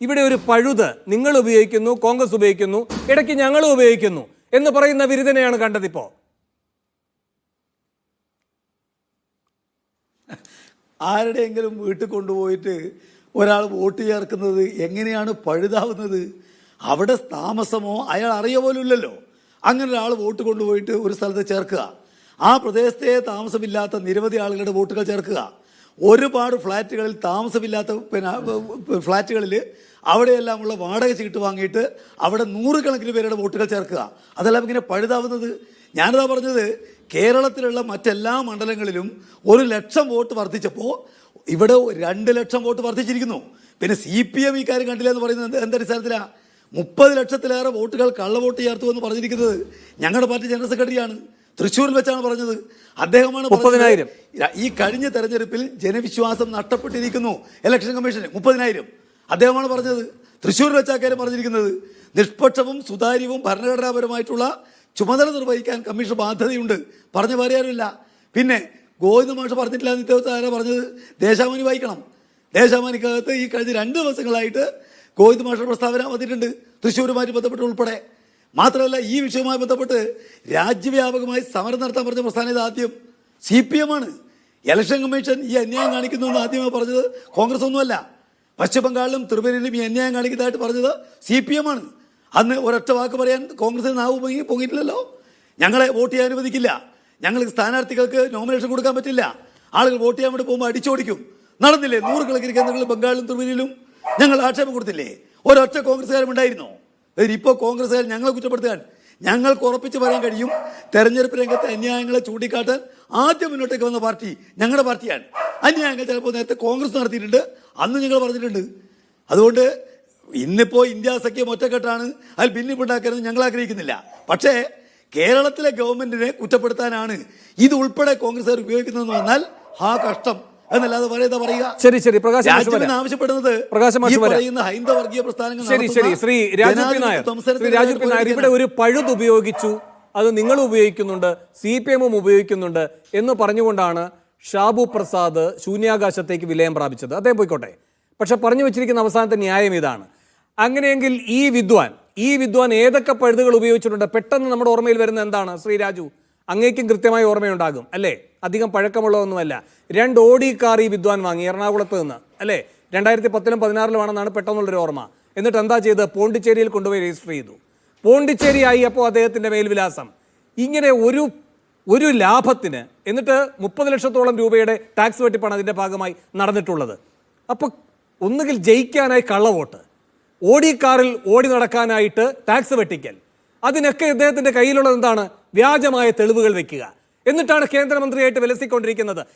ഇവിടെ ഒരു പഴുത് നിങ്ങൾ ഉപയോഗിക്കുന്നു കോൺഗ്രസ് ഉപയോഗിക്കുന്നു ഇടയ്ക്ക് ഞങ്ങൾ ഉപയോഗിക്കുന്നു എന്ന് പറയുന്ന വിരുദ്ധനെയാണ് കണ്ടതിപ്പോ ആരുടെയെങ്കിലും വീട്ടിൽ കൊണ്ടുപോയിട്ട് ഒരാൾ വോട്ട് ചേർക്കുന്നത് എങ്ങനെയാണ് പഴുതാവുന്നത്? അവിടെ താമസമോ? അയാൾ അറിയ പോലും ഇല്ലല്ലോ അങ്ങനെ ഒരാൾ വോട്ട് കൊണ്ടുപോയിട്ട് ഒരു സ്ഥലത്ത് ചേർക്കുക. ആ പ്രദേശത്തെ താമസമില്ലാത്ത നിരവധി ആളുകളുടെ വോട്ടുകൾ ചേർക്കുക. ഒരുപാട് ഫ്ലാറ്റുകളിൽ താമസമില്ലാത്ത പിന്നെ ഫ്ലാറ്റുകളിൽ അവിടെയെല്ലാമുള്ള വാടക ചീട്ട് വാങ്ങിയിട്ട് അവിടെ നൂറുകണക്കിന് പേരുടെ വോട്ടുകൾ ചേർക്കുക. അതെല്ലാം ഇങ്ങനെ പഴുതാവുന്നത്. ഞാനിതാ പറഞ്ഞത് കേരളത്തിലുള്ള മറ്റെല്ലാ മണ്ഡലങ്ങളിലും ഒരു ലക്ഷം വോട്ട് വർദ്ധിച്ചപ്പോൾ ഇവിടെ രണ്ട് ലക്ഷം വോട്ട് വർദ്ധിച്ചിരിക്കുന്നു. പിന്നെ സി പി എം ഈ കാര്യം കണ്ടില്ല എന്ന് പറയുന്നത് എന്ത് എന്തടിസ്ഥാനത്തിലാണ് മുപ്പത് ലക്ഷത്തിലേറെ വോട്ടുകൾ കള്ളവോട്ട് ചേർത്തു എന്ന് പറഞ്ഞിരിക്കുന്നത് ഞങ്ങളുടെ പാർട്ടി ജനറൽ സെക്രട്ടറിയാണ്. തൃശ്ശൂരിൽ വെച്ചാണ് പറഞ്ഞത്. അദ്ദേഹമാണ് മുപ്പതിനായിരം. ഈ കഴിഞ്ഞ തെരഞ്ഞെടുപ്പിൽ ജനവിശ്വാസം നഷ്ടപ്പെട്ടിരിക്കുന്നു. ഇലക്ഷൻ കമ്മീഷന് മുപ്പതിനായിരം. അദ്ദേഹമാണ് പറഞ്ഞത്. തൃശ്ശൂരിൽ വെച്ചാ കാര്യം പറഞ്ഞിരിക്കുന്നത്. നിഷ്പക്ഷവും സുതാര്യവും ഭരണഘടനാപരമായിട്ടുള്ള ചുമതല നിർവഹിക്കാൻ കമ്മീഷൻ ബാധ്യതയുണ്ട്. പറഞ്ഞ പറയാനില്ല പിന്നെ ഗോവിന്ദ മാഷ് പറഞ്ഞിട്ടില്ല എന്ന് ഇദ്ദേഹത്തെ ആരാ പറഞ്ഞത്? ദേശാമാനി വായിക്കണം. ദേശാമാനിക്കകത്ത് ഈ കഴിഞ്ഞ രണ്ട് ദിവസങ്ങളായിട്ട് ഗോവിന്ദ മാഷയുടെ പ്രസ്താവന വന്നിട്ടുണ്ട്. തൃശ്ശൂരുമായി ബന്ധപ്പെട്ട് ഉൾപ്പെടെ. മാത്രമല്ല ഈ വിഷയവുമായി ബന്ധപ്പെട്ട് രാജ്യവ്യാപകമായി സമരം നടത്താൻ പറഞ്ഞ പ്രസ്ഥാനം ഇത് ആദ്യം സി പി എം ആണ്. ഇലക്ഷൻ കമ്മീഷൻ ഈ അന്യായം കാണിക്കുന്നു എന്ന് ആദ്യമേ പറഞ്ഞത് കോൺഗ്രസ് ഒന്നുമല്ല പശ്ചിമബംഗാളിലും ത്രിപുരയിലും ഈ അന്യായം കാണിക്കുന്നതായിട്ട് പറഞ്ഞത് സി പി എം ആണ്. അന്ന് ഒരൊറ്റ വാക്ക് പറയാൻ കോൺഗ്രസിന് നാവ് പൊങ്ങി പൊങ്ങിയിട്ടില്ലല്ലോ. ഞങ്ങളെ വോട്ട് ചെയ്യാൻ അനുവദിക്കില്ല. ഞങ്ങൾക്ക് സ്ഥാനാർത്ഥികൾക്ക് നോമിനേഷൻ കൊടുക്കാൻ പറ്റില്ല. ആളുകൾ വോട്ട് ചെയ്യാൻ വേണ്ടി പോകുമ്പോൾ അടിച്ചോടിക്കും. നടന്നില്ലേ നൂറുകണക്കിന് കേന്ദ്രങ്ങളിൽ ബംഗാളിലും ത്രിപുരയിലും ഞങ്ങൾ ആക്ഷേപം കൊടുത്തില്ലേ? ഒരൊറ്റ കോൺഗ്രസ്സുകാരും ഉണ്ടായിരുന്നോ ഇപ്പോൾ കോൺഗ്രസ്സുകാർ ഞങ്ങളെ കുറ്റപ്പെടുത്തുകയാണ്. ഞങ്ങൾക്ക് ഉറപ്പിച്ച് പറയാൻ കഴിയും തെരഞ്ഞെടുപ്പ് രംഗത്തെ അന്യായങ്ങളെ ചൂണ്ടിക്കാട്ടാൻ ആദ്യം മുന്നോട്ടേക്ക് വന്ന പാർട്ടി ഞങ്ങളുടെ പാർട്ടിയാണ്. അന്യായങ്ങൾ ചിലപ്പോൾ നേരത്തെ കോൺഗ്രസ് നടത്തിയിട്ടുണ്ട് അന്ന് ഞങ്ങൾ പറഞ്ഞിട്ടുണ്ട്. അതുകൊണ്ട് ഇന്നിപ്പോൾ ഇന്ത്യ സഖ്യം ഒറ്റക്കെട്ടാണ് അതിൽ ഭിന്നിപ്പുണ്ടാക്കരുത് ഞങ്ങൾ ആഗ്രഹിക്കുന്നില്ല. പക്ഷേ കേരളത്തിലെ ഗവൺമെന്റിനെ കുറ്റപ്പെടുത്താനാണ് ഇത് ഉൾപ്പെടെ കോൺഗ്രസ്സുകാർ ഉപയോഗിക്കുന്നതെന്ന് വന്നാൽ ആ കഷ്ടം. എന്നല്ലാതെ പറയുക പറയുക? ശരി ശരി. പ്രകാശ്. ആവശ്യപ്പെടുന്നത് പ്രകാശ് മാഷ് ഈ വരാം. പറയുന്ന ഹൈന്ദവ വർഗീയ പ്രസ്ഥാനങ്ങൾ ശരി ശരി നടത്തുന്ന ശ്രീ. രാജു പി ജനാധിപത്യ നായർ. സംസരണത്തിന് ശ്രീ രാജു പി നായർ ഇവിടെ. ഒരു പഴുത് ഉപയോഗിച്ചു. അത് നിങ്ങൾ ഉപയോഗിക്കുന്നുണ്ട് സി പി എമ്മും ഉപയോഗിക്കുന്നുണ്ട് എന്ന് പറഞ്ഞുകൊണ്ടാണ് ഷാബു പ്രസാദ് ശൂന്യാകാശത്തേക്ക് വിലയം പ്രാപിച്ചത്. അദ്ദേഹം പോയിക്കോട്ടെ. പക്ഷെ പറഞ്ഞു വെച്ചിരിക്കുന്ന അവസാനത്തെ ന്യായം ഇതാണ്. അങ്ങനെയെങ്കിൽ ഈ വിദ്വാൻ ഈ വിദ്വാൻ ഏതൊക്കെ പഴുതുകൾ ഉപയോഗിച്ചിട്ടുണ്ട്? പെട്ടെന്ന് നമ്മുടെ ഓർമ്മയിൽ വരുന്ന എന്താണ്? ശ്രീ രാജു അങ്ങേക്കും കൃത്യമായി ഓർമ്മയുണ്ടാകും അല്ലേ? അധികം പഴക്കമുള്ളതൊന്നുമല്ല. രണ്ട് ഓടി കാർ ഈ വിദ്വാൻ വാങ്ങി എറണാകുളത്ത് നിന്ന് അല്ലേ? രണ്ടായിരത്തി പത്തിലും പതിനാറിലുമാണെന്നാണ് പെട്ടെന്നുള്ളൊരു ഓർമ്മ. എന്നിട്ട് എന്താ ചെയ്ത് പോണ്ടിച്ചേരിയിൽ കൊണ്ടുപോയി രജിസ്റ്റർ ചെയ്തു. പോണ്ടിച്ചേരിയായി അപ്പോൾ അദ്ദേഹത്തിന്റെ മേൽവിലാസം. ഇങ്ങനെ ഒരു ഒരു ലാഭത്തിന് എന്നിട്ട് മുപ്പത് ലക്ഷത്തോളം രൂപയുടെ ടാക്സ് വെട്ടിപ്പാണ് അതിന്റെ ഭാഗമായി നടന്നിട്ടുള്ളത്. അപ്പോൾ ഒന്നുകിൽ ജയിക്കാനായി കള്ളവോട്ട് ഓടി കാറിൽ ഓടി നടക്കാനായിട്ട് ടാക്സ് വെട്ടിക്കൽ. അതിനൊക്കെ ഇദ്ദേഹത്തിന്റെ കയ്യിലുള്ളത് എന്താണ്? വ്യാജമായ തെളിവുകൾ വെക്കുക. എന്നിട്ടാണ് കേന്ദ്രമന്ത്രിയായിട്ട് വിലസിക്കൊണ്ടിരിക്കുന്നത്.